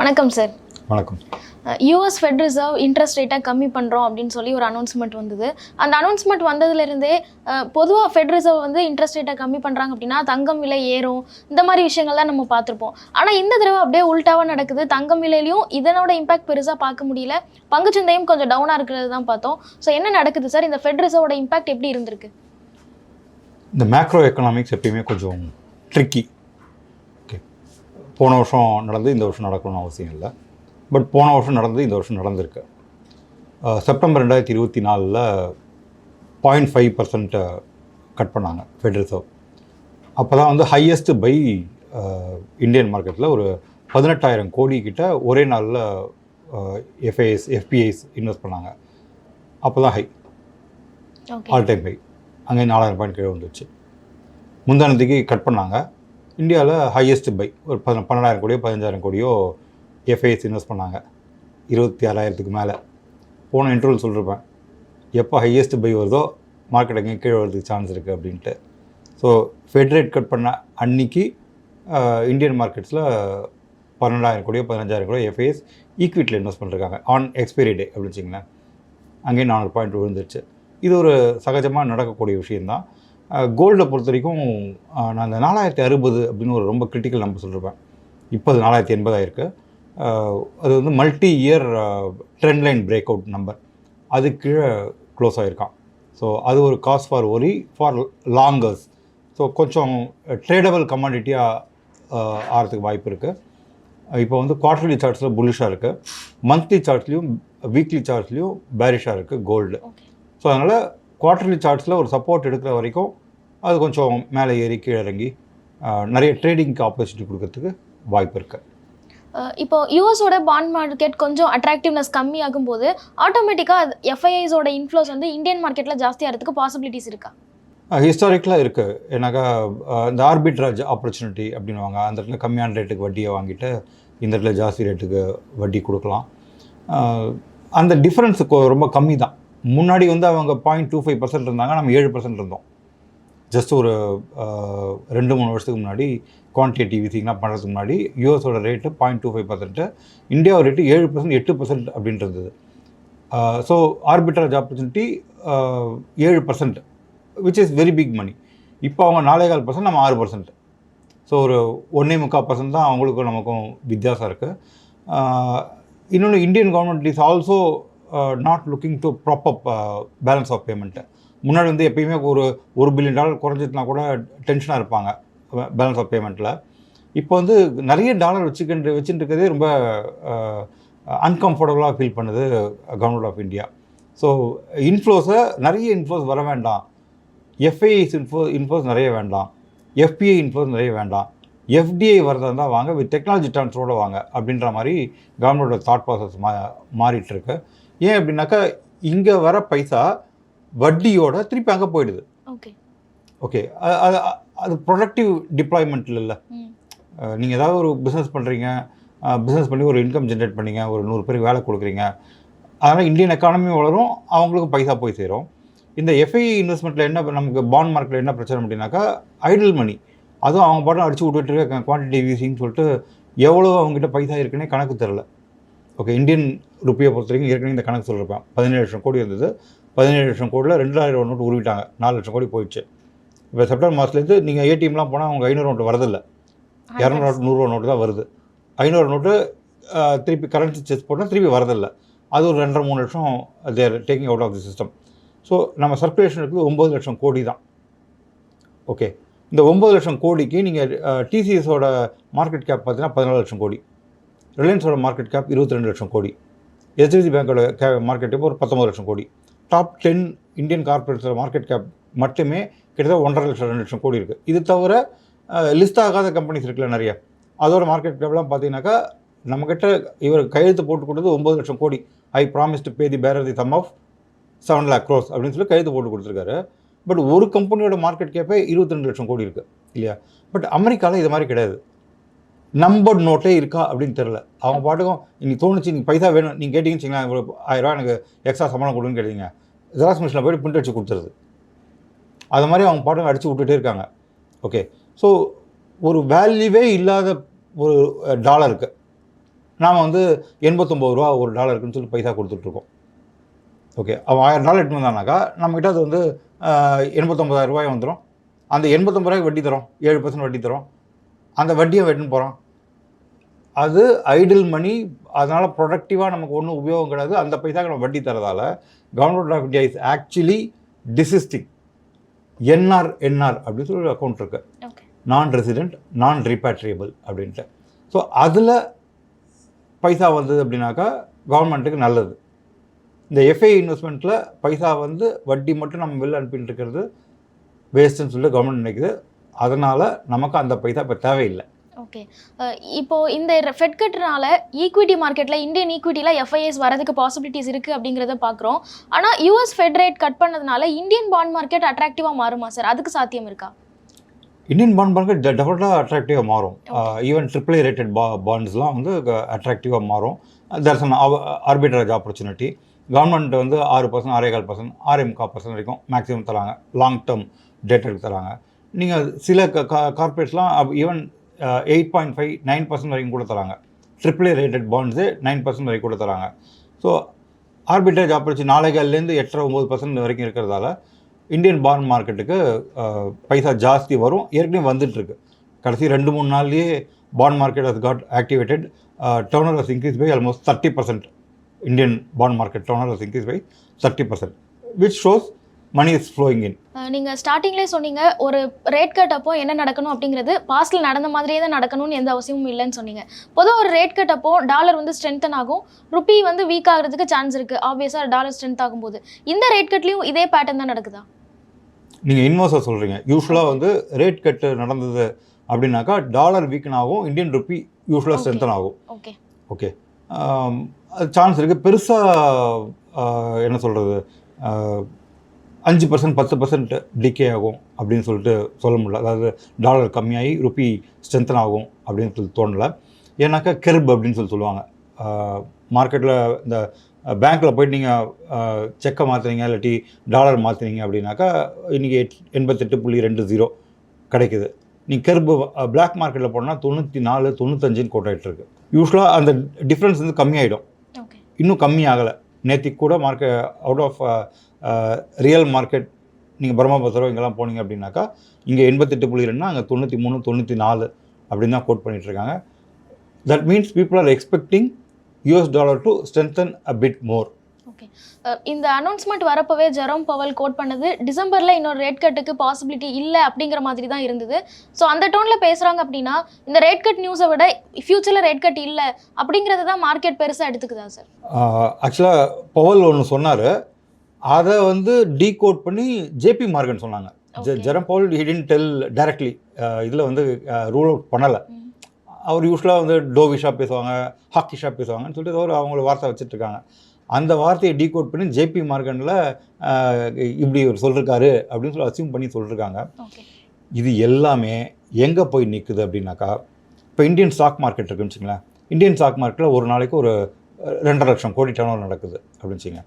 வணக்கம் சார் வணக்கம். US fed reserve interest ரேட்டை கம்மி பண்ணுறோம் அப்படின்னு சொல்லி ஒரு அனௌன்ஸ்மெண்ட் வந்தது. அந்த அனௌன்ஸ்மெண்ட் வந்ததுலேருந்தே பொதுவாக ஃபெட் ரிசர்வ் வந்து இன்ட்ரெஸ்ட் ரேட்டை கம்மி பண்ணுறாங்க அப்படின்னா தங்கம் விலை ஏறும். இந்த மாதிரி விஷயங்கள்லாம் நம்ம பார்த்துருப்போம். ஆனால் இந்த தடவை அப்படியே உல்ட்டாவாக நடக்குது. தங்கம் விலையிலையும் இதனோட இம்பாக்ட் பெருசாக பார்க்க முடியல. பங்குச்சந்தையும் கொஞ்சம் டவுனாக இருக்கிறது தான் பார்த்தோம். ஸோ என்ன நடக்குது சார் இந்த ஃபெட் ரிசர்வோட இம்பாக்ட் எப்படி இருந்திருக்கு? இந்த மேக்ரோ எக்கனாமிக்ஸ் எப்பயுமே கொஞ்சம் ட்ரிக்கி போன வருஷம் நடந்து இந்த வருஷம் நடக்கணும்னு அவசியம் இல்லை. பட் போன வருஷம் நடந்து இந்த வருஷம் நடந்திருக்கு. செப்டம்பர் ரெண்டாயிரத்தி இருபத்தி நாலில் பாயிண்ட் ஃபைவ் பர்சன்ட் கட் பண்ணாங்க ஃபெட் ரிசர்வ் அப்போ தான் வந்து ஹையஸ்ட் பை இந்தியன் மார்க்கெட்டில் ஒரு பதினெட்டாயிரம் கோடி கிட்ட ஒரே நாளில் எஃப்ஐஎஸ் எஃபிஐஸ் இன்வெஸ்ட் பண்ணாங்க. அப்போ தான் ஹை ஆல் டைம் ஹை அங்கே நாலாயிரம் பாயிண்ட் கீழே வந்துச்சு முந்தானத்துக்கு கட் பண்ணாங்க. இந்தியாவில் ஹையஸ்ட் பை ஒரு பதின பன்னெண்டாயிரம் கோடியோ பதினஞ்சாயிரம் கோடியோ எஃப்ஐஎஸ் இன்வெஸ்ட் பண்ணாங்க. இருபத்தி ஆறாயிரத்துக்கு மேலே. போன இன்டர்வல் சொல்லிருப்பேன். எப்போ ஹையஸ்ட் பை வருதோ மார்க்கெட் அங்கே கீழே வரதுக்கு சான்ஸ் இருக்குது அப்படின்ட்டு. ஸோ ஃபெட்ரேட் கட் பண்ண அன்னைக்கு இந்தியன் மார்க்கெட்ஸில் பன்னெண்டாயிரம் கோடியோ பதினஞ்சாயிரம் கோடியோ எஃப்ஐஎஸ் ஈக்விட்டியில் இன்வெஸ்ட் பண்ணிருக்காங்க. ஆன் எக்ஸ்பைரி டே அப்படின்னு வச்சிங்களேன் அங்கேயும் நானூறு பாயிண்ட் விழுந்துருச்சு. இது ஒரு சகஜமாக நடக்கக்கூடிய விஷயந்தான் கோல்டை பொறுத்த வரைக்கும் நான் இந்த நாலாயிரத்தி அறுபது அப்படின்னு ஒரு ரொம்ப கிரிட்டிக்கல் நம்பர் சொல்லியிருப்பேன் இப்போ அது நாலாயிரத்தி எண்பதாயிருக்கு அது வந்து multi year trend line break out number அது கீழே க்ளோஸ் ஆகிருக்கான் ஸோ அது ஒரு cause for worry for longers so கொஞ்சம் ட்ரேடபிள் கமாடிட்டியாக ஆகிறதுக்கு வாய்ப்பு இருக்குது இப்போ வந்து குவார்டர்லி சார்ட்ஸில் புல்லிஷாக இருக்குது மந்த்லி சார்ட்ஸ்லையும் வீக்லி சார்ட்ஸ்லையும் பேரிஷாக இருக்குது கோல்டு ஸோ அதனால் குவார்டர்லி சார்ட்ஸில் ஒரு சப்போர்ட் எடுக்கிற வரைக்கும் அது கொஞ்சம் மேலே ஏறி கீழே இறங்கி நிறைய ட்ரேடிங்க்கு ஆப்பர்ச்சுனிட்டி கொடுக்கறதுக்கு வாய்ப்பு இருக்குது இப்போ யூஎஸோட பாண்ட் மார்க்கெட் கொஞ்சம் அட்ராக்டிவ்னஸ் கம்மியாகும் போது ஆட்டோமேட்டிக்காக எஃப்ஐஐஸோட இன்ஃப்ளோஸ் வந்து இந்தியன் மார்க்கெட்டில் ஜாஸ்தியாகிறதுக்கு பாசிபிலிட்டிஸ் இருக்கா? ஹிஸ்டாரிக்கலாக இருக்குது ஏன்னாக்கா இந்த ஆர்பிட்ராஜ் ஆப்பர்ச்சுனிட்டி அப்படின்னுவாங்க. அந்த இடத்துல கம்மியான ரேட்டுக்கு வட்டியை வாங்கிட்டு இந்த இடத்துல ஜாஸ்தி ரேட்டுக்கு வட்டி கொடுக்கலாம். அந்த டிஃப்ரென்ஸு ரொம்ப கம்மி தான் முன்னாடி வந்து அவங்க பாயிண்ட் டூ ஃபைவ் பர்சன்ட் இருந்தாங்க நம்ம ஏழு பர்சன்ட் இருந்தோம். ஜஸ்ட் ஒரு ரெண்டு மூணு வருஷத்துக்கு முன்னாடி குவான்டிட்டி விசிங்லாம் பண்ணுறதுக்கு முன்னாடி யூஎஸோட rate point two five percent இந்தியாவோட ரேட்டு ஏழு பர்சன்ட் எட்டு பர்சன்ட் அப்படின்ட்டு இருந்தது. ஸோ ஆர்பிட்ராஜ் ஆப்பர்ச்சுனிட்டி ஏழு percent which is very big money இப்போ அவங்க நாலே கால் பர்சன்ட் நம்ம ஆறு பர்சன்ட் ஸோ ஒரு ஒன்றே முக்கால் பர்சன்ட் தான் அவங்களுக்கும் நமக்கும் வித்தியாசம் இருக்குது இன்னொன்று Indian government is also not looking to prop up balance of payment முன்னாடி வந்து எப்பயுமே ஒரு ஒரு பில்லியன் டாலர் குறைஞ்சிட்டுனா கூட டென்ஷனாக இருப்பாங்க பேலன்ஸ் ஆஃப் பேமெண்ட்டில் இப்போ வந்து நிறைய டாலர் வச்சுக்கின்ற வச்சுட்டு இருக்கிறதே ரொம்ப அன்கம்ஃபர்டபுளாக ஃபீல் பண்ணுது கவர்மெண்ட் ஆஃப் இந்தியா ஸோ இன்ஃப்ளோஸை நிறைய இன்ஃப்ளோஸ் வர வேண்டாம். எஃப்ஐஸ் இன்ஃப்ளோ இன்ஃபோஸ் நிறைய வேண்டாம். எஃபிஐ இன்ஃபோஸ் நிறைய வேண்டாம். எஃப்டிஐ வரதா இருந்தால் வாங்க வித் டெக்னாலஜி ட்ரான்ஸ்ஃபரோட வாங்க அப்படின்ற மாதிரி கவர்மெண்டோட தாட் ப்ராசஸ் மா மாறிட்டுருக்கு. ஏன் அப்படின்னாக்கா இங்கே வர பைசா வட்டியோட திருப்பி அங்கே போயிடுது. ஓகே ஓகே அது அது ப்ரொடக்டிவ் டிப்ளாய்மெண்ட்டில் இல்லை. நீங்கள் ஏதாவது ஒரு பிஸ்னஸ் பண்ணுறீங்க பிஸ்னஸ் பண்ணி ஒரு இன்கம் ஜென்ரேட் பண்ணீங்க. ஒரு நூறு பேருக்கு வேலை கொடுக்குறீங்க. அதனால் இந்தியன் எக்கானமி வளரும். அவங்களுக்கும் பைசா போய் சேரும். இந்த எஃப்ஐ இன்வெஸ்ட்மெண்ட்டில் என்ன நமக்கு பாண்ட் மார்க்கெட்டில் என்ன பிரச்சனை அப்படின்னாக்கா ஐடில் மணி அதுவும் அவங்க பாட்டம் அடிச்சு விட்டுட்டு இருக்க குவான்டிட்டி வீசிங்னு சொல்லிட்டு எவ்வளோ அவங்ககிட்ட பைசா இருக்குன்னே கணக்கு தெரில. ஓகே இந்தியன் ருப்பியை பொறுத்த வரைக்கும் ஏற்கனவே இந்த கணக்கு சொல்லியிருப்பேன். பதினேழு லட்சம் கோடி இருந்தது. பதினேழு லட்சம் கோடியில் ரெண்டாயிரம் நோட்டு உருவிட்டாங்க. நாலு லட்சம் கோடி போயிடுச்சு. இப்போ செப்டம்பர் மாதத்துலேருந்து நீங்கள் ஏடிஎம்லாம் போனால் அவங்க ஐநூறு நோட்டு வரதில்லை. இரநூறு நோட்டு நூறுரூவா நோட்டு தான் வருது. ஐநூறு நோட்டு திருப்பி கரன்சி செஸ் போட்டால் திருப்பி வரதில்லை. அது ஒரு ரெண்டரை மூணு லட்சம் they're taking out of the system so நம்ம சர்க்குலேஷன் இருக்குது ஒம்பது லட்சம் கோடி தான். ஓகே இந்த ஒம்பது லட்சம் கோடிக்கு நீங்கள் டிசிஎஸோட மார்க்கெட் கேப் பார்த்தீங்கன்னா பதினாலு லட்சம் கோடி. ரிலையன்ஸோட மார்க்கெட் கேப் இருபத்தி ரெண்டு லட்சம் கோடி. ஹெச்டிஎஃப்சி பேங்கோட கே மார்க்கெட் கேப் ஒரு பத்தொம்பது லட்சம் கோடி. டாப் டென் இந்தியன் கார்பரேட்ஸோட மார்க்கெட் கேப் மட்டுமே கிட்டத்தட்ட ஒன்றரை லட்சம் ரெண்டு லட்சம் கோடி இருக்குது இது தவிர லிஸ்ட் ஆகாத கம்பெனிஸ் இருக்குல்ல நிறைய. அதோட மார்க்கெட் கேப்லாம் பார்த்தீங்கன்னாக்கா நம்மக்கிட்ட இவர் கையெழுத்து போட்டு கொடுத்தது ஒம்பது லட்சம் கோடி. I promise to pay the bear the sum of seven lakh crores அப்படின்னு சொல்லி கையெழுத்து போட்டு கொடுத்துருக்காரு. பட் ஒரு கம்பெனியோட மார்க்கெட் கேப்பே இருபத்தி ரெண்டு லட்சம் கோடி இருக்குது இல்லையா? பட் அமெரிக்காவில் இது மாதிரி கிடையாது. நம்பர் நோட்டே இருக்கா அப்படின்னு தெரில அவங்க பாட்டுக்கும் இன்னைக்கு தோணுச்சு நீங்கள் பைசா வேணும். நீங்கள் கேட்டிங்கன்னு வச்சிங்களேன் ஆயிரரூவா எனக்கு எக்ஸ்ட்ரா சம்பளம் கொடுன்னு கேட்டீங்க. ஜெராக்ஸ் மிஷினில் போய்ட்டு பிரிண்ட் அடிச்சு கொடுத்துருது. அது மாதிரி அவங்க பாட்டுக்கு அடித்து விட்டுட்டே இருக்காங்க. ஓகே ஸோ ஒரு வேல்யூவே இல்லாத ஒரு டாலருக்கு நாம் வந்து எண்பத்தொம்பது ரூபா ஒரு டாலருக்குன்னு சொல்லி பைசா கொடுத்துட்ருக்கோம் ஓகே அவன் ஆயிரம் டாலர் எடுத்துன்னு வந்தானாக்கா நம்மக்கிட்ட அது வந்து எண்பத்தொம்பதாயிரம் ரூபாய் வந்துடும் அந்த எண்பத்தொம்பது ரூபாய்க்கு வட்டி தரோம். ஏழு பர்சன்ட் வட்டி தரோம். அந்த வட்டியை வெட்டுன்னு போகிறோம் அது ஐடில் மணி அதனால் ப்ரொடக்டிவாக நமக்கு ஒன்றும் உபயோகம் கிடையாது. அந்த பைசாக்கு நம்ம வட்டி தரதால government of India is actually desisting NR NR அப்படின்னு சொல்லி ஒரு அக்கௌண்ட் இருக்குது ஓகே நான் ரெசிடென்ட் நான் ரீபேட்ரியபிள் அப்படின்ட்டு. ஸோ அதில் பைசா வந்தது அப்படின்னாக்கா கவர்மெண்ட்டுக்கு நல்லது. இந்த எஃப்ஐ இன்வெஸ்ட்மெண்ட்டில் பைசா வந்து வட்டி மட்டும் நம்ம வெளில அனுப்பிட்டு இருக்கிறது வேஸ்ட்டுன்னு சொல்லி கவர்மெண்ட் நினைக்குது. அதனால் நமக்கு அந்த பைசா இப்போ தேவையில்லை. ஓகே இப்போ இந்த ஃபெட் கட்டுனால ஈக்விட்டி மார்க்கெட்ல இந்தியன் ஈக்விட்டியில் எஃப்ஐஎஸ் வரதுக்கு பாசிபிலிட்டிஸ் இருக்கு அப்படிங்கிறத பார்க்குறோம் ஆனால் யூஎஸ் ஃபெட் ரேட் கட் பண்ணதுனால இந்தியன் பாண்ட் மார்க்கெட் அட்ராக்டிவாக மாறுமா சார் அதுக்கு சாத்தியம் இருக்கா? இந்தியன் பாண்ட் மார்க்கெட் டெஃபினட்டாக அட்ராக்டிவாக மாறும். ஈவன் ட்ரிபிள் ஏ ரேட்டட் பா பாண்ட்ஸ்லாம் வந்து அட்ராக்டிவாக மாறும். There's an arbitrage opportunity government வந்து ஆறு பர்சன்ட் ஆறே கால் பர்சன்ட் ஆறே முக்கால் பர்சன்ட் வரைக்கும் மேக்ஸிமம் தராங்க. லாங் டேர்ம் டேட்டருக்கு தராங்க. நீங்கள் சில கார்பரேட்ஸ்லாம் even eight point five nine percent வரைக்கும் கூட தராங்க. Triple rated bonds nine percent வரைக்கும் கூட தராங்க. ஸோ ஆர்பிட்ரேஜ் ஆப்பர்ச்சு நாளைகள்லேருந்து எட்டரை ஒம்பது பர்சன்ட் வரைக்கும் இருக்கிறதால இந்தியன் பாண்ட் மார்க்கெட்டுக்கு பைசா ஜாஸ்தி வரும். ஏற்கனவே வந்துட்டுருக்கு. கடைசி ரெண்டு மூணு நாள்லேயே bond market has got activated turnover has increase by almost thirty percent Indian bond market turnover has increase by thirty percent which shows money is flowing in. அஹ் நீங்க ஸ்டார்டிங்லேயே சொன்னீங்க ஒரு ரேட் கட் அப்போ என்ன நடக்கணும் அப்படிங்கிறது பாஸ்ட்ல நடந்த மாதிரியே தான் நடக்கணும்னு எந்த அவசியமும் இல்லைன்னு சொன்னீங்க. பொதுவாக ஒரு ரேட் கட் அப்போ டாலர் வந்து ஸ்ட்ரென்தன் ஆகும் ருப்பி வந்து வீக் ஆகிறதுக்கு சான்ஸ் இருக்கு. ஆப்வியஸாக டாலர் ஸ்ட்ரென்த் ஆகும்போது இந்த ரேட் கட்லையும் இதே பேட்டர்ன் தான் நடக்குதா? நீங்கள் இன்வெஸ்டர் சொல்கிறீங்க யூஸ்வலாக வந்து ரேட் கட்டு நடந்தது அப்படின்னாக்கா டாலர் வீக்கன் ஆகும் இந்தியன் ருப்பி யூஸ்வலாக. ஸ்ட்ரென்தன் ஆகும். ஓகே ஓகே சான்ஸ் இருக்குது பெருசாக என்ன சொல்கிறது அஞ்சு பர்சன்ட் பத்து பர்சன்ட் டிகே ஆகும் அப்படின்னு சொல்லிட்டு சொல்ல முடியல. அதாவது டாலர் கம்மியாகி ருப்பி ஸ்ட்ரென்தன் ஆகும் அப்படின்னு சொல்லி தோணலை. ஏன்னாக்கா கெர்ப் அப்படின்னு சொல்லி சொல்லுவாங்க. மார்க்கெட்டில் இந்த பேங்க்கில் போயிட்டு நீங்கள் செக்கை மாற்றுறீங்க இல்லாட்டி டாலர் மாற்றுறீங்க அப்படின்னாக்கா இன்றைக்கி எட் எண்பத்தெட்டு புள்ளி ரெண்டு ஜீரோ கிடைக்குது. நீ கெர்பு பிளாக் மார்க்கெட்டில் போனால் தொண்ணூற்றி நாலு தொண்ணூத்தஞ்சுன்னு கோட்டாயிட்ருக்கு யூஸ்வலாக அந்த டிஃப்ரென்ஸ் வந்து கம்மியாயிடும். இன்னும் கம்மி ஆகலை நேற்றுக்கு கூட market out of real market நீங்கள் பர்மா பத்திரம் இங்கெல்லாம் போனீங்க அப்படின்னாக்கா இங்கே எண்பத்தெட்டு புள்ளி ரெண்டுனா அங்கே தொண்ணூற்றி மூணு தொண்ணூற்றி நாலு அப்படின்னு தான் கோட் பண்ணிட்டு இருக்காங்க. That means people are expecting US dollar to strengthen a bit more okay இந்த அனௌன்ஸ்மெண்ட் வரப்பவே ஜெரோம் பவல் கோட் பண்ணது டிசம்பரில் இன்னொரு ரேட் கட்டுக்கு பாசிபிலிட்டி இல்லை அப்படிங்கிற மாதிரி தான் இருந்தது. ஸோ அந்த டோனில் பேசுகிறாங்க அப்படின்னா இந்த ரேட் கட் நியூஸை விட ஃப்யூச்சரில் ரேட் கட் இல்லை அப்படிங்கிறது தான் மார்க்கெட் பெருசாக எடுத்துக்குதா சார் ஆக்சுவலாக பவல் ஒன்று சொன்னார் அதை வந்து டீகோட் பண்ணி ஜேபி மார்கன் சொன்னாங்க. Jerome Powell hidden tell directly இதில் வந்து ரூல் அவுட் பண்ணலை. அவர் யூஸ்வலாக வந்து டோவிஷா பேசுவாங்க ஹாக்கி ஷாப் பேசுவாங்கன்னு சொல்லிட்டு ஒரு அவங்கள வார்த்தை வச்சுட்டு இருக்காங்க அந்த வார்த்தையை டீகோட் பண்ணி ஜேபி மார்கனில் இப்படி ஒரு சொல்லிருக்காரு அப்படின்னு சொல்லி அசியூம் பண்ணி சொல்லியிருக்காங்க இது எல்லாமே எங்கே போய் நிற்குது அப்படின்னாக்கா இப்போ இந்தியன் ஸ்டாக் மார்க்கெட் இருக்குன்னு வச்சுங்களேன் இந்தியன் ஸ்டாக் மார்க்கெட்டில் ஒரு நாளைக்கு ஒரு ரெண்டரை லட்சம் கோடி டர்ன் நடக்குது அப்படின்னு வச்சுங்க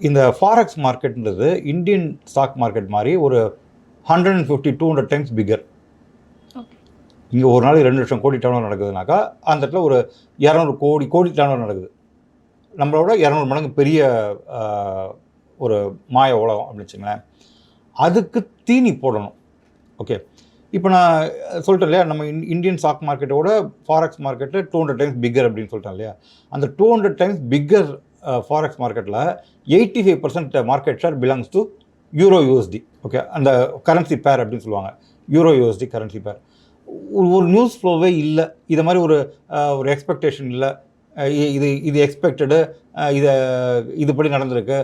இந்த ஃபாரெக்ஸ் மார்க்கெட்ன்றது இந்தியன் ஸ்டாக் மார்க்கெட் மாதிரி ஒரு hundred and fifty two hundred times bigger இங்கே ஒரு நாளைக்கு ரெண்டு லட்சம் கோடி டர்ன் நடக்குதுனாக்கா அந்த இடத்துல ஒரு இரநூறு கோடி கோடி டர்ன் நடக்குது. நம்மளோட இரநூறு மடங்கு பெரிய ஒரு மாய உலகம் அப்படின்னு வச்சுங்களேன் அதுக்கு தீனி போடணும். ஓகே இப்போ நான் சொல்லிட்டேன் இல்லையா நம்ம இன்- இந்தியன் ஸ்டாக் மார்க்கெட்டோட forex market two hundred times bigger அப்படின்னு சொல்லிட்டேன் இல்லையா? அந்த two hundred times bigger forex மார்க்கெட்டில் eighty five percent market share belongs to euro USD okay அந்த கரன்சி பேர் அப்படின்னு சொல்லுவாங்க. யூரோ யூஎஸ்டி கரன்சி பேர் ஒரு நியூஸ் ஃப்ளோவே இல்லை. இதை மாதிரி ஒரு ஒரு எக்ஸ்பெக்டேஷன் இல்லை. இது இது எக்ஸ்பெக்டடு இதை இதுபடி நடந்திருக்கு.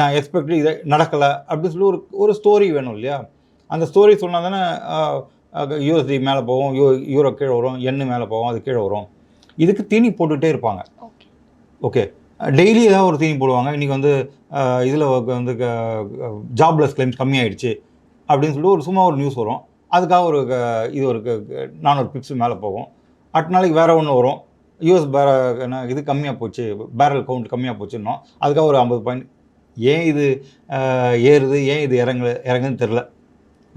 நான் எக்ஸ்பெக்ட் இதை நடக்கலை அப்படின்னு சொல்லி ஒரு ஒரு ஸ்டோரி வேணும் இல்லையா? அந்த ஸ்டோரி சொன்னால் தானே யூஎஸ்டி மேலே போகும் யூ யூரோ கீழே வரும் எண்ணு மேலே போகும் அது கீழே வரும். இதுக்கு தீனி போட்டுகிட்டே இருப்பாங்க. ஓகே. டெய்லி ஏதாவது ஒரு தீனி போடுவாங்க. இன்றைக்கி வந்து இதில் வந்து ஜாப்லெஸ் கிளைம்ஸ் கம்மியாயிடுச்சு அப்படின்னு சொல்லிட்டு ஒரு சும்மா ஒரு நியூஸ் வரும். அதுக்காக ஒரு இது ஒரு நானூறு பிப்ஸ் மேலே போகும். அடுத்த நாளைக்கு வேறு ஒன்று வரும். யூஎஸ் பேர என்ன இது கம்மியாக போச்சு. பேரல் கவுண்ட் கம்மியாக போச்சுன்னோம். அதுக்காக ஒரு ஐம்பது பாயிண்ட் ஏன் இது ஏறுது? ஏன் இது இறங்கு இறங்குன்னு தெரில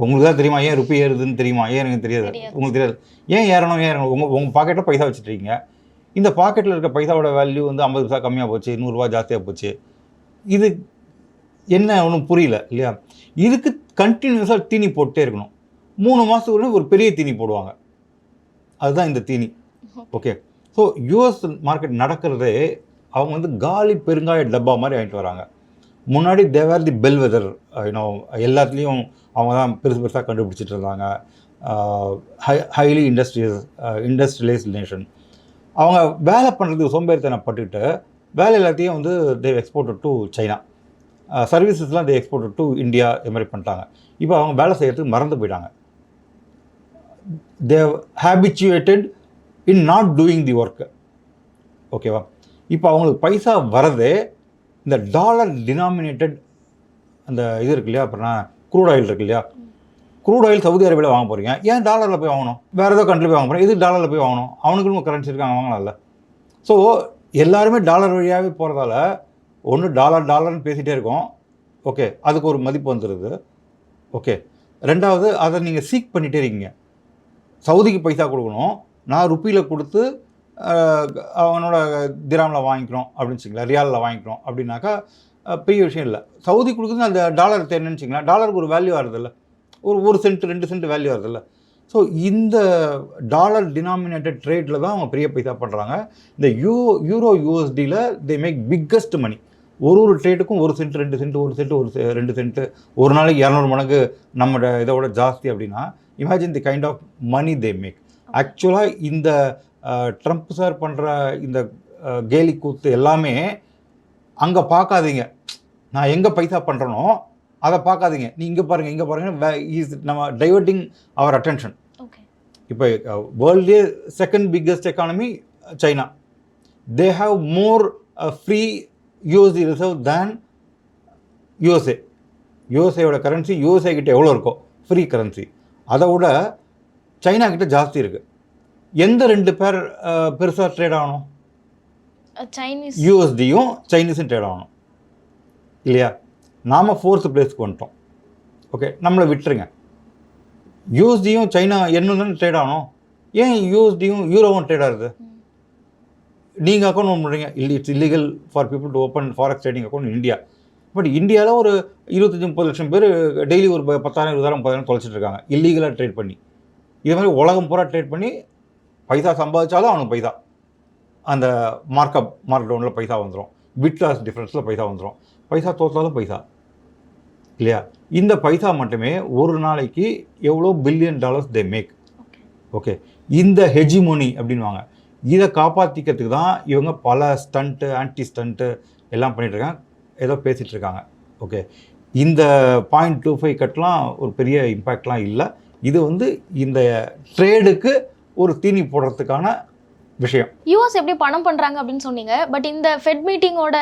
உங்களுக்கு தான் தெரியுமா? ஏன் ருப்பி ஏறுதுன்னு தெரியுமா? ஏன் எனக்கு தெரியாது. உங்களுக்கு தெரியாது. ஏன் ஏறணும்? ஏன் ஏறணும் உங்கள் உங்கள் பாக்கெட்டில் பைசா வச்சுட்ருக்கீங்க இந்த பாக்கெட்டில் இருக்க பைசாவோட வேல்யூ வந்து ஐம்பது பைசா கம்மியாக போச்சு நூறுரூவா ஜாஸ்தியாக போச்சு. இது என்ன ஒன்றும் புரியல இல்லையா? இதுக்கு கண்டினியூஸாக தீனி போட்டே இருக்கணும். மூணு மாதத்துக்கு ஒரு பெரிய தீனி போடுவாங்க. அதுதான் இந்த தீனி. ஓகே ஸோ யூஎஸ் மார்க்கெட் நடக்கிறதே அவங்க வந்து காலி பெருங்காய டப்பா மாதிரி வாங்கிட்டு வராங்க. முன்னாடி they were the bellwether you know எல்லாத்துலேயும் அவங்க தான் பெருசு பெருசாக கண்டுபிடிச்சிட்டு இருந்தாங்க. High highly industrious industrialised nation அவங்க வேலை பண்ணுறதுக்கு சோம்பேறித்தனப்பட்டுட்டு வேலை எல்லாத்தையும் வந்து தே எக்ஸ்போர்ட் டு சைனா சர்வீசஸ்லாம் தே எக்ஸ்போர்ட் டு இந்தியா இது மாதிரி பண்ணிட்டாங்க. இப்போ அவங்க வேலை செய்கிறதுக்கு மறந்து போயிட்டாங்க. They've habituated in not doing the work ஓகேவா இப்போ அவங்களுக்கு பைசா வரதே இந்த டாலர் டினாமினேட்டட் அந்த இது இருக்கு இல்லையா அப்புறம் க்ரூட் ஆயில் இருக்கு இல்லையா க்ரூட் ஆயில் சவுதி அரேபியாவில் வாங்க போகிறீங்க ஏன் டாலரில் போய் வாங்கணும்? வேறு ஏதோ கண்ட்ரி போய் வாங்க போகிறேன் இது டாலரில் போய் வாங்கணும். அவனுக்குன்னு கரன்சி இருக்காங்க வாங்கலாம்ல ஸோ எல்லாருமே டாலர் வழியாகவே போகிறதால ஒன்று டாலர் டாலர்னு பேசிகிட்டே இருக்கோம். ஓகே அதுக்கு ஒரு மதிப்பு வந்துடுது ஓகே ரெண்டாவது அதை நீங்கள் சீக் பண்ணிகிட்டே இருக்கீங்க. சவுதிக்கு பைசா கொடுக்கணும். நான் ருப்பியில் கொடுத்து அவனோட திராமில் வாங்கிக்கிறோம் அப்படின்னு வச்சுங்களேன் ரியாலில் வாங்கிக்கிறோம் அப்படின்னாக்கா பெரிய விஷயம் இல்லை. சவுதி கொடுக்குறது அந்த டாலர் தேர்ன்னு வச்சுங்களேன் டாலருக்கு ஒரு வேல்யூ வருதில்ல ஒரு ஒரு சென்ட் ரெண்டு சென்ட் வேல்யூ வருதுல்ல. ஸோ இந்த டாலர் டினாமினேட்டட் ட்ரேடில் தான் அவங்க பெரிய பைசா பண்ணுறாங்க இந்த யூ யூரோ யூஎஸ்டியில் தே மேக் பிக்கஸ்ட் மணி ஒரு ஒரு ட்ரேடுக்கும் ஒரு சென்ட் ரெண்டு சென்ட் ஒரு சென்ட் ஒரு செ- ரெண்டு சென்ட். ஒரு நாளைக்கு இரநூறு மடங்கு நம்மளோட இதோட ஜாஸ்தி அப்படின்னா imagine the kind of money they make ஆக்சுவலாக இந்த ட்ரம்ப் சார் பண்ணுற இந்த கேலி கூத்து எல்லாமே அங்கே பார்க்காதீங்க. நான் எங்கே பைசா பண்ணுறனோ அதை பார்க்காதீங்க. நீ இங்கே பாருங்கள் இங்கே பாருங்கள் இஸ் நம்ம டைவர்ட்டிங் அவர் அட்டென்ஷன் இப்போ வேர்ல்ட்லேயே second biggest economy China they have more free USD reserve than USA யூஎஸ்ஏயோட currency USA கிட்ட எவ்வளோ இருக்கோ ஃப்ரீ கரன்சி அதை விட சைனா கிட்ட ஜாஸ்தி இருக்குது எந்த ரெண்டு பேர் பெருசாக ட்ரேட் ஆகணும்? சைனீஸ் யூஎஸ்டியும் சைனீஸும் ட்ரேட் ஆகணும். இல்லையா? நாம் ஃபோர்த் பிளேஸ்க்கு வந்துட்டோம். ஓகே நம்மளை விட்டுருங்க. யூஎஸ்டியும் சைனா என்னன்னு தானே ட்ரேட் ஆகணும் ஏன் யூஎஸ்டியும் யூரோவும் ட்ரேட் ஆகுது? நீங்கள் அக்கௌண்ட் ஓப்பன் பண்ணுறீங்க இல்லை it's illegal for people to open forex trading account India but இந்தியாவில் ஒரு இருபத்தஞ்சி முப்பது லட்சம் பேர் டெய்லி ஒரு பத்தாயிரம் இருபதாயிரம் முப்பதாயிரம் தொலைச்சிட்டு இருக்காங்க. இல்லீகலாக ட்ரேட் பண்ணி. இதே மாதிரி உலகம் பூரா ட்ரேட் பண்ணி பைசா சம்பாதிச்சாலும் அவனுக்கு பைசா. அந்த மார்க்கப் மார்க் டவுனில் பைசா வந்துடும் பிட் லாஸ் டிஃப்ரென்ஸில் பைசா வந்துடும் பைசா தோத்தாலும் பைசா. இல்லையா? இந்த பைசா மட்டுமே ஒரு நாளைக்கு எவ்வளோ billion dollars they make okay இந்த ஹெஜிமோனி அப்படின்வாங்க இதை காப்பாற்றிக்கிறதுக்கு தான் இவங்க பல ஸ்டண்ட்டு ஆன்டி ஸ்டண்ட்டு எல்லாம் பண்ணிட்டு இருக்காங்க. ஏதோ பேசிகிட்டு இருக்காங்க. ஓகே இந்த பாயிண்ட் டூ ஃபைவ் கட்லாம் ஒரு பெரிய இம்பேக்ட்லாம் இல்லை. இது வந்து இந்த ட்ரேடுக்கு ஒரு தீனி போடுறதுக்கான விஷயம். யூஎஸ் எப்படி பணம் பண்றாங்க அப்படின்னு சொன்னீங்க. பட் இந்த ஃபெட் மீட்டிங்கோட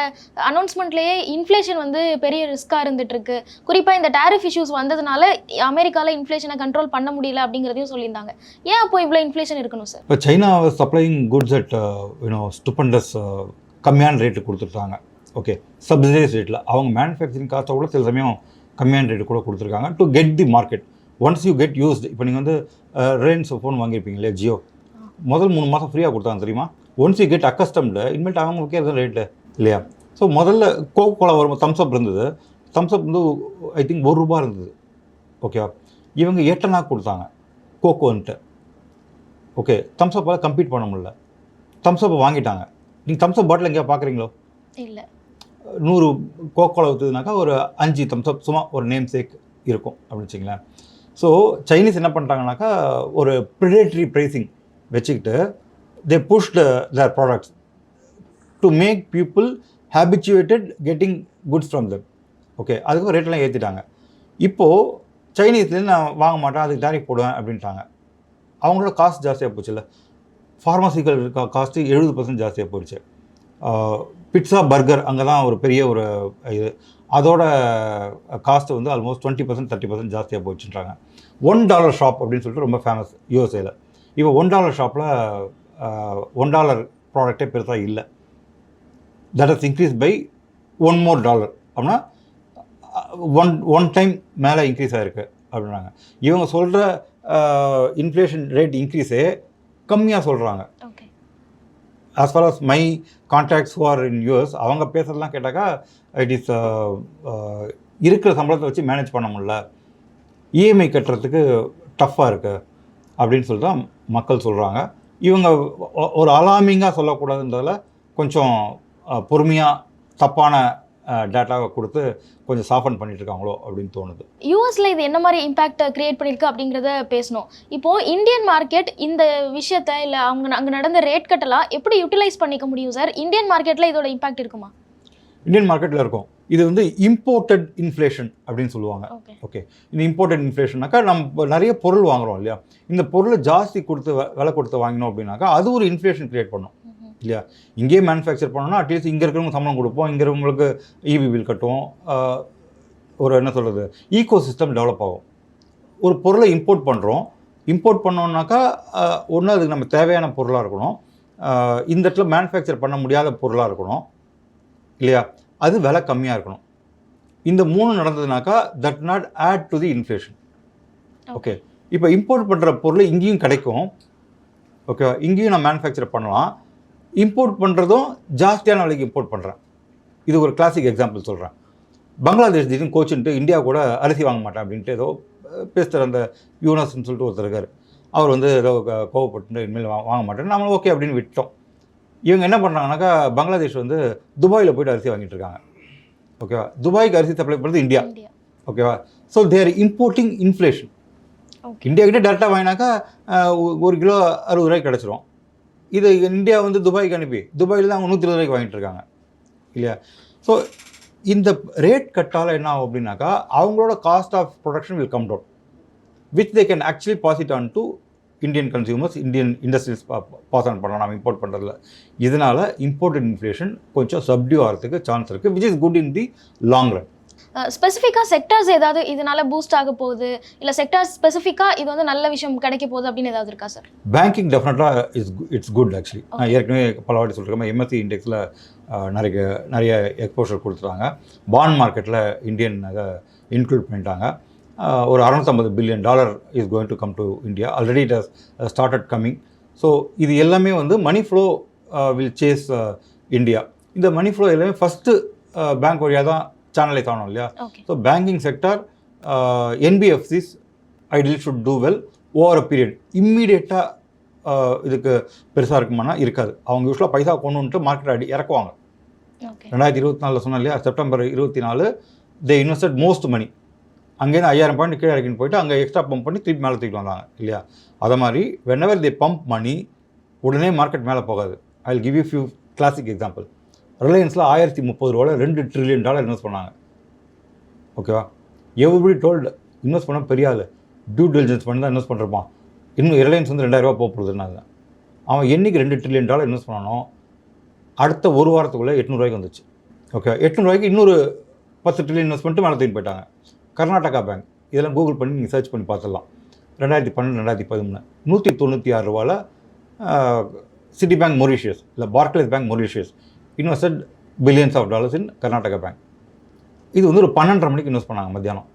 அனௌன்ஸ்மெண்ட்லயே இன்ஃப்ளேஷன் வந்து பெரிய ரிஸ்கா இருந்துட்டு இருக்கு. குறிப்பா இந்த டேரிஃப் இஷ்யூஸ் வந்ததுனால அமெரிக்கால இன்ஃப்ளேஷனை கண்ட்ரோல் பண்ண முடியல அப்படிங்கிறதையும் சொல்லியிருந்தாங்க. ஏன் அப்போ இவ்வளோ இன்ஃப்ளேஷன் இருக்கணும் சார் இப்போ China supplying goods at you know stupendous கம்மியான ரேட்டு கொடுத்துருக்காங்க ஓகே சப்சிடைஸ் ரேட்டில் அவங்க மேனுஃபேக்சரிங் காஸ்ட்டை கூட சில சமயம் கம்மியான ரேட்டு கூட கொடுத்துருக்காங்க. To get the market once you get used இப்போ நீங்கள் வந்து ரேன்ஸ் ஃபோன் வாங்கியிருப்பீங்க இல்லையா? ஜியோ முதல் மூணு மாதம் ஃப்ரீயாக கொடுத்தாங்க தெரியுமா? ஒன்ஸ் யூ கெட் அக்கஸ்டம்டு இனிமேட்டு அவங்களுக்கே எதுவும் ரேட்டு இல்லையா? ஸோ முதல்ல கோக் கோலா வரும் தம்ஸ்அப் இருந்தது. தம்ஸ்அப் வந்து ஐ திங்க் ஒரு ரூபா இருந்தது. ஓகேவா இவங்க எட்டனா கொடுத்தாங்க கோகோன்ட்டு ஓகே தம்ஸ்அப்பால் கம்ப்ளீட் பண்ண முடியல. தம்ஸ்அப்பை வாங்கிட்டாங்க. நீங்கள் தம்ஸ்அப் பாட்டில் எங்கேயா பார்க்குறீங்களோ இல்ல. நூறு கோக்கோலா ஊற்றுதுனாக்கா ஒரு அஞ்சு தம்ஸ்அப் சும்மா ஒரு நேம் சேக் இருக்கும் அப்படின்னு வச்சுங்களேன் ஸோ சைனீஸ் என்ன பண்ணுறாங்கனாக்கா ஒரு ப்ரிடேட்டரி ப்ரைஸிங் வச்சுக்கிட்டு they push their products to make people habituated getting goods from them okay அதுக்கப்புறம் ரேட்லாம் ஏற்றிட்டாங்க இப்போது சைனீஸ்லேருந்து நான் வாங்க மாட்டேன் அதுக்கு டேரிக் போடுவேன் அப்படின்ட்டாங்க. அவங்களோட காஸ்ட் ஜாஸ்தியாக போச்சுல்ல. ஃபார்மசிக்கல் காஸ்ட்டு எழுபது பர்சன்ட் ஜாஸ்தியாக போயிடுச்சு. பிட்ஸா பர்கர் அங்கே தான் ஒரு பெரிய ஒரு இது. அதோட காஸ்ட் வந்து almost twenty percent thirty percent ஜாஸ்தியாக போயிடுச்சுன்றாங்க. ஒன் டாலர் ஷாப் அப்படின்னு சொல்லிட்டு ரொம்ப ஃபேமஸ் யூஎஸ்ஏல இப்போ ஒன் டாலர் ஷாப்பில் ஒன் டாலர் ப்ராடக்டே பெருசாக இல்லை. That is increase by one more dollar அப்படின்னா ஒன் ஒன் டைம் மேலே இன்க்ரீஸ் ஆகிருக்கு அப்படின்றாங்க இவங்க சொல்கிற இன்ஃப்ளேஷன் ரேட் இன்க்ரீஸே கம்மியாக சொல்கிறாங்க as far as my contacts are in US அவங்க பேசுறதெல்லாம் கேட்டாக்கா இட் இஸ் இருக்கிற சம்பளத்தை வச்சு மேனேஜ் பண்ண முடியல. இஎம்ஐ கட்டுறதுக்கு டஃப்பாக இருக்கு. அப்படின்னு சொல்லிட்டு தான் மக்கள் சொல்கிறாங்க இவங்க ஒரு அலாமிங்காக சொல்லக்கூடாதுன்றதில் கொஞ்சம் பொறுமையாக தப்பான டேட்டாவை கொடுத்து கொஞ்சம் சாஃபன் பண்ணிட்டு இருக்காங்களோ அப்படின்னு தோணுது. யூஎஸ்ல இது என்ன மாதிரி இம்பாக்ட் கிரியேட் பண்ணியிருக்கு அப்படிங்கிறத பேசணும். இப்போ இந்தியன் மார்க்கெட் இந்த விஷயத்த இல்லை அவங்க அங்கே நடந்த ரேட் கட்டெல்லாம் எப்படி யூட்டிலைஸ் பண்ணிக்க முடியும் சார் இந்தியன் மார்க்கெட்டில் இதோட இம்பாக்ட் இருக்குமா? இந்தியன் மார்க்கெட்டில் இருக்கும். இது வந்து இம்போர்ட்டட் இன்ஃப்ளேஷன் அப்படின்னு சொல்லுவாங்க. ஓகே இந்த இம்போர்ட்டட் இன்ஃப்ளேஷன்னாக்கா நம்ம நிறைய பொருள் வாங்குறோம் இல்லையா? இந்த பொருளை ஜாஸ்தி கொடுத்து விலை கொடுத்து வாங்கினோம் அப்படின்னாக்கா அது ஒரு இன்ஃப்ளேஷன் கிரியேட் பண்ணும். இல்லையா? இங்கேயே மேனுஃபேக்சர் பண்ணோம்னா அட்லீஸ்ட் இங்கே இருக்கிறவங்க சம்பளம் கொடுப்போம். இங்கே இருக்கிறவங்களுக்கு இபி பில் கட்டுவோம் ஆஹ், ஒரு என்ன சொல்கிறது ஈகோ சிஸ்டம் டெவலப் ஆகும். ஒரு பொருளை இம்போர்ட் பண்ணுறோம் இம்போர்ட் பண்ணோம்னாக்கா ஒன்று அதுக்கு நம்ம தேவையான பொருளாக இருக்கணும். இந்த இடத்துல மேனுஃபேக்சர் பண்ண முடியாத பொருளாக இருக்கணும். இல்லையா? அது விலை கம்மியாக இருக்கணும். இந்த மூணு நடந்ததுனாக்கா that not add to the inflation okay இப்போ இம்போர்ட் பண்ணுற பொருள் இங்கேயும் கிடைக்கும். ஓகே இங்கேயும் நான் மேனுஃபேக்சர் பண்ணலாம். இம்போர்ட் பண்ணுறதும் ஜாஸ்தியான விலைக்கு இம்போர்ட் பண்ணுறேன் இது ஒரு கிளாசிக் எக்ஸாம்பிள் சொல்கிறேன் பங்களாதேஷ் திடீர்னு கோச்சுன்ட்டு இந்தியா கூட அரிசி வாங்க மாட்டேன் அப்படின்ட்டு ஏதோ பேசுகிற அந்த யூனஸ்ன்னு சொல்லிட்டு ஒருத்தர் இருக்கார். அவர் வந்து ஏதோ கோவப்பட்டு இனிமேல் வாங்க மாட்டேன். நம்மளும் ஓகே அப்படின்னு விட்டோம் இவங்க என்ன பண்ணுறாங்கனாக்கா பங்களாதேஷ் வந்து துபாயில் போயிட்டு அரிசி வாங்கிட்டு இருக்காங்க. ஓகேவா? துபாய்க்கு அரிசி சப்ளை பண்ணுறது இந்தியா. ஓகேவா? So they're importing inflation India கிட்ட டேரெக்டாக வாங்கினாக்கா ஒரு கிலோ அறுபது ரூபாய்க்கு கிடச்சிரும். இது இந்தியா வந்து துபாய்க்கு அனுப்பி துபாயில் தான் அவங்க நூற்றி இருபது ரூபாய்க்கு வாங்கிட்டு இருக்காங்க. இல்லையா? ஸோ இந்த ரேட் கட்டால் என்ன ஆகும் அப்படின்னாக்கா அவங்களோட cost of production will come down which they can actually pass it on to Indian consumers Indian industries pass on பண்ணலாம் நம்ம இம்போர்ட் பண்ணுறதுல இதனால் இம்போர்ட்டட் இன்ஃப்ளேஷன் கொஞ்சம் சப்டியூ ஆகிறதுக்கு சான்ஸ் இருக்குது which is good in the long run ஸ்பெசிஃபிக்காக sectors ஏதாவது இதனால பூஸ்ட் ஆக போகுது? இல்ல செக்டார்ஸ் ஸ்பெசிஃபிக்காக இது வந்து நல்ல விஷயம் கிடைக்க போகுது அப்படின்னு ஏதாவது இருக்கா சார் பேங்கிங் டெஃபினட்டாக இஸ் இட்ஸ் குட் ஆக்சுவலி நான் ஏற்கனவே பல வாட்டி சொல்லிருக்கேன் எம்எஸ்சி இண்டெக்ஸில் நிறைய நிறைய எக்ஸ்போஷர் கொடுத்துட்டாங்க. பாண்ட் மார்க்கெட்டில் இந்தியன் அதை இன்க்ளூட் பண்ணிட்டாங்க. ஒரு அறநூற்றம்பது billion dollar is going to come to India already it has started coming so இது எல்லாமே வந்து money flow will chase India இந்த மணி ஃப்ளோ எல்லாமே ஃபஸ்ட்டு பேங்க் வழியாக தான் சேனலைஸ் ஆகணும் இல்லையா? So banking sector NBFCs ideal should do well over a period இம்மீடியட்டாக இதுக்கு பெருசாக இருக்குமானா இருக்காது. அவங்க யூஸ்வலாக பைசா கொண்டு வந்துட்டு மார்க்கெட் அடி இறக்குவாங்க. ரெண்டாயிரத்தி இருபத்தி நாலில் சொன்னேன் இல்லையா? செப்டம்பர் இருபத்தி நாலு தே இன்வெஸ்டட் மோஸ்ட் மணி அங்கேருந்து ஐயாயிரம் பாயிண்ட் கீழே இறக்கின்னு போயிட்டு அங்கே எக்ஸ்ட்ரா பம்ப் பண்ணி திருப்பி மேலே தூக்கிட்டு வந்தாங்க இல்லையா? அதை மாதிரி வென்னவர் தி பம்ப் மணி உடனே மார்க்கெட் மேலே போகாது. I will give you few classic example ரிலையன்ஸில் ஆயிரத்தி முப்பது ரூபாவில் ரெண்டு ட்ரில்லியன் டாலர் இன்வெஸ்ட் பண்ணாங்க. ஓகேவா எவ்ரிபடி டோல்டு இன்வெஸ்ட் பண்ண பெரிய ஆள். டியூ டெலிஜென்ஸ் பண்ணி தான் இன்வெஸ்ட் பண்ணிருப்பான் இன்னும் ரிலையன்ஸ் வந்து ரெண்டாயிரம் ரூபா போக போகுதுன்னாங்க அவன் என்னைக்கு ரெண்டு ட்ரில்லியன் டாலர் இன்வெஸ்ட் பண்ணானோ அடுத்த ஒரு வாரத்துக்குள்ளே எட்நூறுவாய்க்கு வந்துச்சு. ஓகே எட்நூறுவாய்க்கு இன்னொரு பத்து ட்ரில்லியன் இன்வெஸ்ட் பண்ணிட்டு மேலே தூக்கி போயிட்டாங்க. கர்நாடகா பேங்க் இதெல்லாம் கூகுள் பண்ணி நீங்கள் சர்ச் பண்ணி பார்த்துடலாம். ரெண்டாயிரத்தி பன்னெண்டு ரெண்டாயிரத்தி பதிமூணு. நூற்றி தொண்ணூற்றி ஆறு ரூபாவில் சிட்டி பேங்க் மொரிஷியஸ் இல்லை Barclays bank Mauritius invested billions of dollars in Karnataka bank இது வந்து ஒரு பன்னெண்டரை மணிக்கு இன்வெஸ்ட் பண்ணாங்க மத்தியானம்.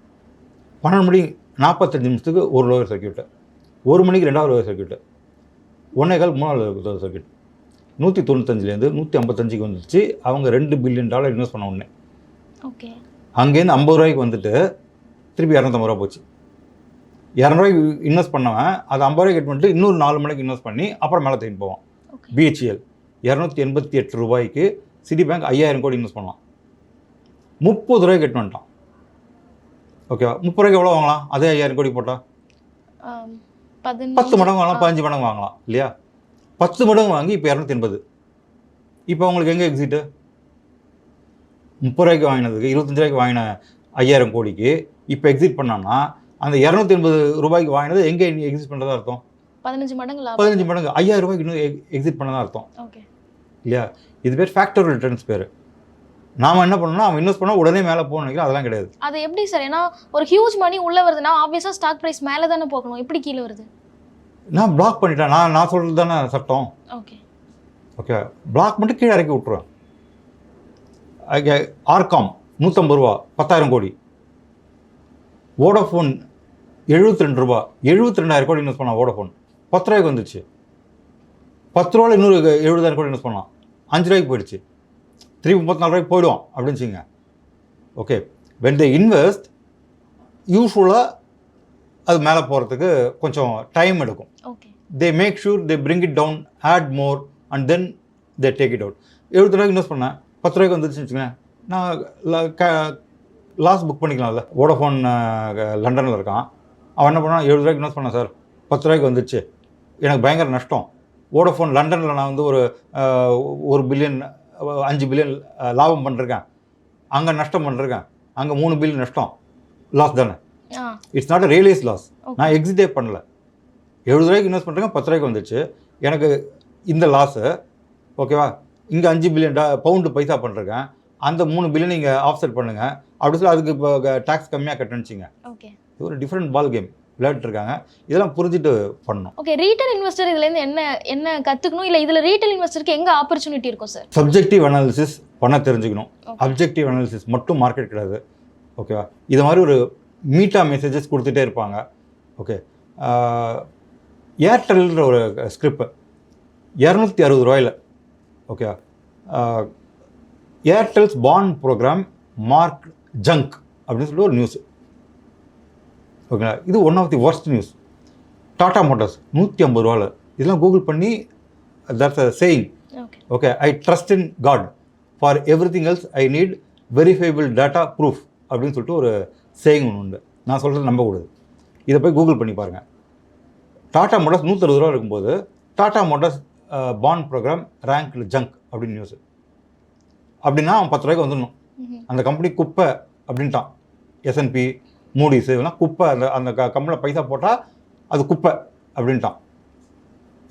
பன்னெண்டு மணி நாற்பத்தஞ்சு நிமிஷத்துக்கு ஒரு லோயர் சர்க்கியூட்டு ஒரு மணிக்கு ரெண்டாவது லோயர் சர்க்கியூட்டு ஒன்றே கால் மூணாவது லோயர் சர்க்கியூட் நூற்றி தொண்ணூத்தஞ்சுலேருந்து நூற்றி ஐம்பத்தஞ்சுக்கு வந்துச்சு. அவங்க ரெண்டு பில்லியன் டாலர் இன்வெஸ்ட் பண்ண உடனே. ஓகே அங்கேருந்து ஐம்பது ரூபாய்க்கு வந்துட்டு திருப்பி இரநூத்தம்பது ரூபா போச்சு. இரநூறுவாய்க்கு இன்வெஸ்ட் பண்ணவன் அது ஐம்பது ரூபாய்க்கு கட் பண்ணிட்டு இன்னொரு நாலு மணிக்கு இன்வெஸ்ட் பண்ணி அப்புறம் மேலே தூக்கிட்டு போவான். ஓகே பிஹெச்எல் இரநூத்தி எண்பத்தி எட்டு ரூபாய்க்கு சிட்டி பேங்க் ஐயாயிரம் கோடி இன்வெஸ்ட் பண்ணலாம் முப்பது ரூபாய்க்கு கட் பண்ணிட்டான். ஓகேவா முப்பது ரூபாய்க்கு எவ்வளோ வாங்கலாம்? அதே ஐயாயிரம் கோடி போட்டால் பத்து மடங்கு வாங்கலாம் பதினஞ்சு மடங்கு வாங்கலாம் இல்லையா? பத்து மடங்கு வாங்கி இப்போ இரநூத்தி எண்பது. இப்போ உங்களுக்கு எங்கே எக்ஸிட்டு முப்பது ரூபாய்க்கு வாங்கினதுக்கு இருபத்தஞ்சு ரூபாய்க்கு வாங்கின ஐயாயிரம் கோடிக்கு இப்போ எக்ஸிட் பண்ணான்னா அந்த இரநூத்தி எண்பது ரூபாய்க்கு வாங்கினது எங்கே எக்ஸிட் பண்ணுறதா அர்த்தம்? பதினஞ்சு மடங்கு பதினஞ்சு மடங்கு ஐயாயிரம் ரூபாய்க்கு இன்னும் எக்ஸிட் பண்ணதா அர்த்தம். ஓகே. இல்லையா? இது பேர் ஃபேக்டர் ரிட்டர்ன்ஸ் பேர். நாம் என்ன பண்ணணும்னா அவன் இன்வெஸ்ட் பண்ணால் உடனே மேலே போகணும் அதெல்லாம் கிடையாது. அது எப்படி சார் ஏன்னா ஒரு ஹியூஜ் மணி உள்ள வருதுன்னா ஆப்வியஸா ஸ்டாக் பிரைஸ் மேல தானே போகணும். எப்படி கீழே வருது? நான் பிளாக் பண்ணிட்டேன். நான் நான் சொல்கிறது தானே சட்டம். ஓகே. ஓகே பிளாக் மட்டும் கீழே இறக்கி விட்ருவேன் ஆர்காம் நூற்றம்பது ரூபா பத்தாயிரம் கோடி. வோடஃபோன் எழுபத்தி ரெண்டு ரூபா எழுபத்தி ரெண்டாயிரம் கோடி இன்வெஸ்ட் பண்ணான் வோடஃபோன் பத்து ரூபாய்க்கு வந்துச்சு. பத்து ரூபாயில் இன்னொரு எழுபதாயிரம் கோடி இன்வெஸ்ட் பண்ணலாம். அஞ்சு ரூபாய்க்கு போயிடுச்சு. திருப்பி முப்பத்தி நாலு ரூபாய்க்கு போயிடுவோம் அப்படின்னு வச்சுங்க ஓகே வென் தே இன்வெஸ்ட் யூஸ்ஃபுல்லாக அது மேலே போகிறதுக்கு கொஞ்சம் டைம் எடுக்கும். They make sure they bring it down add more and then they take it out எழுபது ரூபாய்க்கு இன்வெஸ்ட் பண்ணேன். பத்து ரூபாய்க்கு வந்துச்சுன்னு வச்சுக்கோங்களேன். நான் லாஸ் புக் பண்ணிக்கலாம்ல. வோடஃபோன் லண்டனில் இருக்கான். அவன் என்ன பண்ணான் எழுபது ரூபாய்க்கு இன்வெஸ்ட் பண்ணேன் சார். பத்து ரூபாய்க்கு வந்துச்சு. எனக்கு பயங்கர நஷ்டம். வோடஃபோன் லண்டனில் நான் வந்து ஒரு ஒரு பில்லியன் அஞ்சு பில்லியன் லாபம் பண்ணிருக்கேன். அங்கே நஷ்டம் பண்ணிருக்கேன். அங்கே மூணு பில்லியன் நஷ்டம். லாஸ் தானே. It's not a realise loss. நான் எக்ஸிட்டே பண்ணல. எழுபது ரூபாய்க்கு இன்வெஸ்ட் பண்ணுறேன் பத்து ரூபாய்க்கு வந்துச்சு. எனக்கு இந்த லாஸு ஓகேவா இங்கே அஞ்சு பில்லியன் டா பவுண்டு பைசா பண்ணிருக்கேன். அந்த மூணு பில்லியன் நீங்கள் ஆஃப்செட் பண்ணுங்கள் அப்படி சொல்லி அதுக்கு இப்போ டேக்ஸ் கம்மியாக கட்டணுச்சிங்க. ஓகே இது ஒரு டிஃப்ரெண்ட் பால் கேம் விளையாட்டுருக்காங்க இதெல்லாம் புரிஞ்சுட்டு பண்ணணும். ஓகே ரீட்டைல் இன்வெஸ்டர் இதுலேருந்து என்ன என்ன கற்றுக்கணும் இல்லை இதில் ரீட்டைல் இன்வெஸ்டருக்கு எங்கே ஆப்பர்ச்சுனிட்டி இருக்கும் சார் சப்ஜெக்டிவ் அனாலிசிஸ் பண்ண தெரிஞ்சுக்கணும். அப்ஜெக்டிவ் அனாலிசிஸ் மட்டும் மார்க்கெட் கிடையாது. ஓகேவா இது மாதிரி ஒரு மீட்டா மெசேஜஸ் கொடுத்துட்டே இருப்பாங்க. ஓகே ஏர்டெல்ன்ற ஒரு ஸ்கிரிப்ட் இரநூத்தி அறுபது ரூபாயில். ஓகேவா Airtel's bond program mark junk அப்படின்னு சொல்லிட்டு ஒரு நியூஸ் ஓகேங்களா இது one of the worst news Tata Motors நூற்றி ஐம்பது ரூபாவில் இதெல்லாம் கூகுள் பண்ணி that's a saying okay I trust in God for everything else I need verifiable data proof அப்படின்னு சொல்லிட்டு ஒரு சேயிங் ஒன்று உண்டு. நான் சொல்கிறது நம்பக்கூடாது இதை போய் கூகுள் பண்ணி பாருங்கள் டாடா மோட்டார்ஸ் நூற்றறுபது ரூபா இருக்கும்போது Tata Motors bond program ranked junk அப்படின்னு நியூஸ் அப்படின்னா அவன் பத்து ரூபாய்க்கு வந்துடணும். அந்த கம்பெனி குப்பை அப்படின்ட்டான். எஸ்என்பி மூடிஸ் இதெல்லாம் குப்பை அந்த அந்த கம்பெனியில் பைசா போட்டால் அது குப்பை அப்படின்ட்டான்.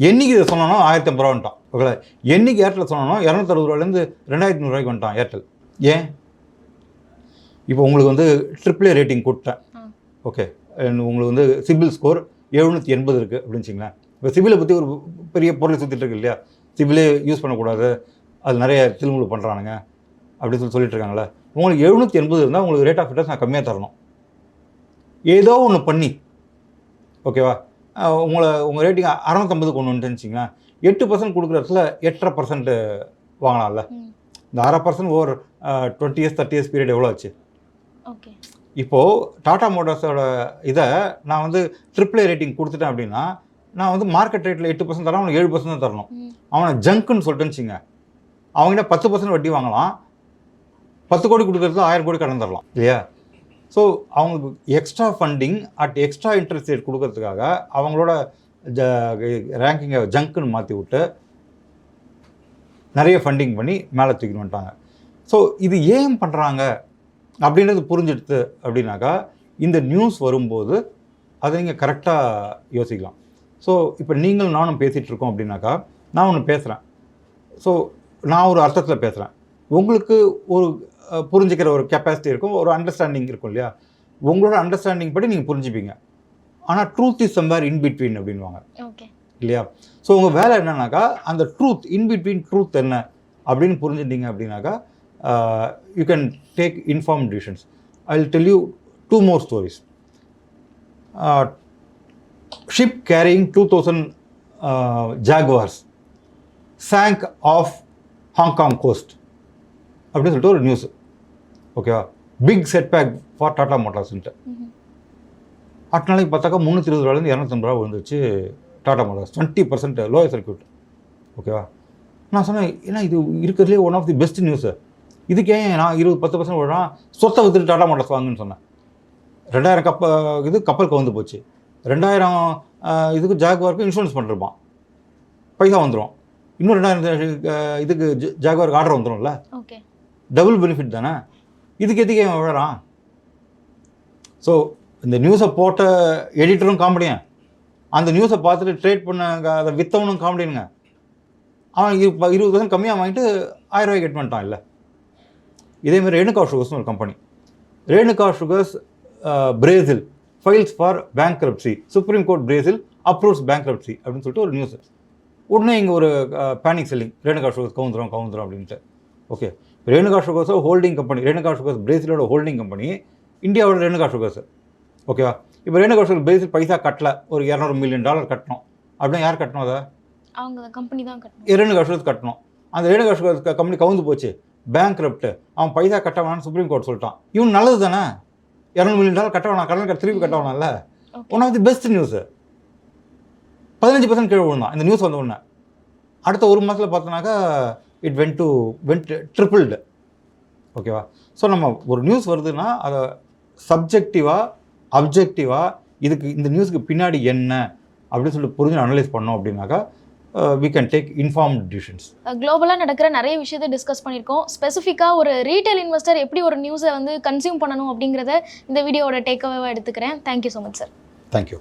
என்னைக்கு இதை சொன்னானோ ஆயிரத்தி ஐம்பது ரூபா வந்துட்டான் ஓகே என்னைக்கு ஏர்டெல் சொன்னானோ இரநூத்தறுபது ரூபாயிலேருந்து ரெண்டாயிரத்தி நூறுரூவாய்க்கு வந்துட்டான் ஏர்டெல் ஏன்? இப்போ உங்களுக்கு வந்து ட்ரிபிள் ரேட்டிங் கொடுத்தேன். ஆ. ஓகே. உங்களுக்கு வந்து சிபில் ஸ்கோர் எழுநூற்றி எண்பது இருக்குது அப்படின்னு வச்சுங்களேன் இப்போ சிபிலை பற்றி ஒரு பெரிய பொருள் சுற்றிட்டு இருக்கு இல்லையா? சிபிலே யூஸ் பண்ணக்கூடாது. அது நிறைய திருமுழு பண்ணுறானுங்க அப்படின்னு சொல்லி சொல்லிட்டு இருக்காங்களே உங்களுக்கு எழுநூற்றி எண்பது இருந்தால் உங்களுக்கு ரேட் ஆஃப் இன்ட்ரெஸ்ட் நான் கம்மியாக தரணும். ஏதோ ஒன்று பண்ணி. ஓகேவா உங்களை உங்கள் ரேட்டிங் அறநூத்தம்பது கொண்டு வந்துட்டுன்னு வச்சிங்களேன் எட்டு பர்சன்ட் கொடுக்குற இடத்துல எட்டரை பர்சன்ட் வாங்கலாம்ல. இந்த அரை percent over twenty years thirty years period எவ்வளோ ஆச்சு? ஓகே இப்போது டாடா மோட்டார்ஸோட இதை நான் வந்து ட்ரிபிள் ரேட்டிங் கொடுத்துட்டேன் அப்படின்னா நான் வந்து மார்க்கெட் ரேட்டில் எட்டு பர்சன்ட் தரேன் அவனுக்கு ஏழு பர்சன்ட் தான் தரணும். அவனை ஜங்க்குன்னு சொல்லிட்டுன்னு வச்சுங்க அவங்ககிட்ட பத்து பர்சன்ட் வட்டி வாங்கலாம். பத்து கோடி கொடுக்கறதுல ஆயிரம் கோடி கடன் தரலாம் இல்லையா? ஸோ அவங்களுக்கு extra funding at extra interest rate கொடுக்கறதுக்காக அவங்களோட ஜ ரேங்கிங்கை ஜங்க்குன்னு மாற்றி விட்டு நிறைய ஃபண்டிங் பண்ணி மேலே தூக்கிட்டு வந்துட்டாங்க. ஸோ இது ஏன் பண்ணுறாங்க அப்படின்றது புரிஞ்சிடுது அப்படின்னாக்கா இந்த நியூஸ் வரும்போது அதை நீங்கள் கரெக்டாக யோசிக்கலாம். ஸோ இப்போ நீங்கள் நானும் பேசிகிட்டு இருக்கோம் அப்படின்னாக்கா நான் ஒன்று பேசுகிறேன் ஸோ நான் ஒரு அர்த்தத்தில் பேசுகிறேன் உங்களுக்கு ஒரு புரிஞ்சுக்கிற ஒரு கெப்பாசிட்டி இருக்கும் ஒரு அண்டர்ஸ்டாண்டிங் இருக்கும் இல்லையா? உங்களோட அண்டர்ஸ்டாண்டிங் படி நீங்கள் புரிஞ்சுப்பீங்க. ஆனால் truth is somewhere in between அப்படின்வாங்க. ஓகே இல்லையா? ஸோ உங்கள் வேலை என்னன்னாக்கா அந்த ட்ரூத் இன் பிட்வீன் ட்ரூத் என்ன அப்படின்னு புரிஞ்சுட்டீங்க அப்படின்னாக்கா you can take inform decisions I will tell you two more stories ship carrying two thousand Jaguars sank off Hong Kong coast அப்படின்னு சொல்லிட்டு ஒரு நியூஸ் ஓகேவா பிக் செட்பேக் ஃபார் டாடா மோட்டார்ஸ்ன்ட்டு அட் நாளைக்கு பார்த்தாக்கா முந்நூற்றி இருபது ரூபாலேருந்து இரநூத்தம்பது ரூபா விழுந்துச்சு Tata Motors twenty percent lower circuit ஓகேவா நான் சொன்னேன் ஏன்னா இது இருக்கிறதுலே one of the best news இதுக்கு நான் இருபது பத்து பர்சன்ட் விடுறான் சொத்தை வித்துட்டு டாடா மோட்டார்ஸ் வாங்குன்னு சொன்னேன். ரெண்டாயிரம் கப்ப இது கப்பல் கவுந்து போச்சு. ரெண்டாயிரம் இதுக்கு ஜாகுவாருக்கு இன்சூரன்ஸ் பண்ணிருப்பான். பைசா வந்துடும் இன்னும் ரெண்டாயிரம் இதுக்கு ஜாகுவாருக்கு ஆர்டர் வந்துடும்ல ஓகே டபுள் பெனிஃபிட் தானே? இதுக்கு எதுக்கு அவன் விழறான்? ஸோ இந்த நியூஸை போட்ட எடிட்டரும் காமெடியன் அந்த நியூஸை பார்த்துட்டு ட்ரேட் பண்ண அதை வித்தவனும் காமெடியனுங்க அவன் இரு ப- இருபது பர்சன்ட் கம்மியாக வாங்கிட்டு ஆயிரம் ரூபாய்க்கு கட் பண்ணிட்டான் இல்லை. இதேமாதிரி ரேணுகா சுகர்ஸ்னு ஒரு company Renuka Sugars Brazil files for bankruptcy supreme court Brazil approves bankruptcy அப்படின்னு சொல்லிட்டு ஒரு நியூஸ் உடனே இங்கே ஒரு பேனிக் செல்லிங் ரேணுகா சுகர்ஸ் கவுந்துரும் கவுந்துரும் அப்படின்ட்டு. ஓகே ரேணுகா சுகர்ஸோ ஹோல்டிங் கம்பெனி ரேணுகா சுகர்ஸ் பிரேசிலோட ஹோல்டிங் கம்பெனி இந்தியாவோட ரேணுகா சுகர்ஸ் ஓகேவா இப்போ ரேணுகா ஸ்டோர் பேசிக் பைசா கட்டல. ஒரு இரநூறு மில்லியன் டாலர் கட்டணும். அப்படின்னா யார் கட்டணும் அதை? அவங்க கம்பெனி தான் கட்டணும். ரேணுகா ஸ்டோர்ஸ் கட்டணும். அந்த ரேணுகா ஸ்டோர்ஸ் கம்பெனி கவுந்து போச்சு. பேங்க் அவன் பைசா கட்ட வேணாம்னு சுப்ரீம் கோர்ட் சொல்லிட்டான். இவன் நல்லது தானே இரநூறு மில்லியன் டாலர் கட்ட வேணாம். கடன் கட்ட திருப்பி கட்ட வேணாம்ல? One of the best news பதினஞ்சு பர்சன்ட் கீழே விழுந்தான். இந்த நியூஸ் வந்த உடனே. அடுத்த ஒரு மாதத்தில் பார்த்தோன்னாக்கா it went to went tripled ஓகேவா ஸோ நம்ம ஒரு நியூஸ் வருதுன்னா அதை சப்ஜெக்டிவாக அப்ஜெக்டிவாக இதுக்கு இந்த நியூஸ்க்கு பின்னாடி என்ன? அப்படின்னு சொல்லிட்டு புரிஞ்சு அனலைஸ் பண்ணோம் அப்படின்னாக்கா we can take inform decisions குளோபலாக நடக்கிற நிறைய விஷயத்தை டிஸ்கஸ் பண்ணியிருக்கோம். ஸ்பெசிஃபிக்காக ஒரு ரீட்டைல் இன்வெஸ்டர் எப்படி ஒரு நியூஸை வந்து கன்சியூம் பண்ணணும் அப்படிங்கிறத இந்த வீடியோவோட டேக்அவேவாக எடுத்துக்கிறேன். Thank you so much sir thank you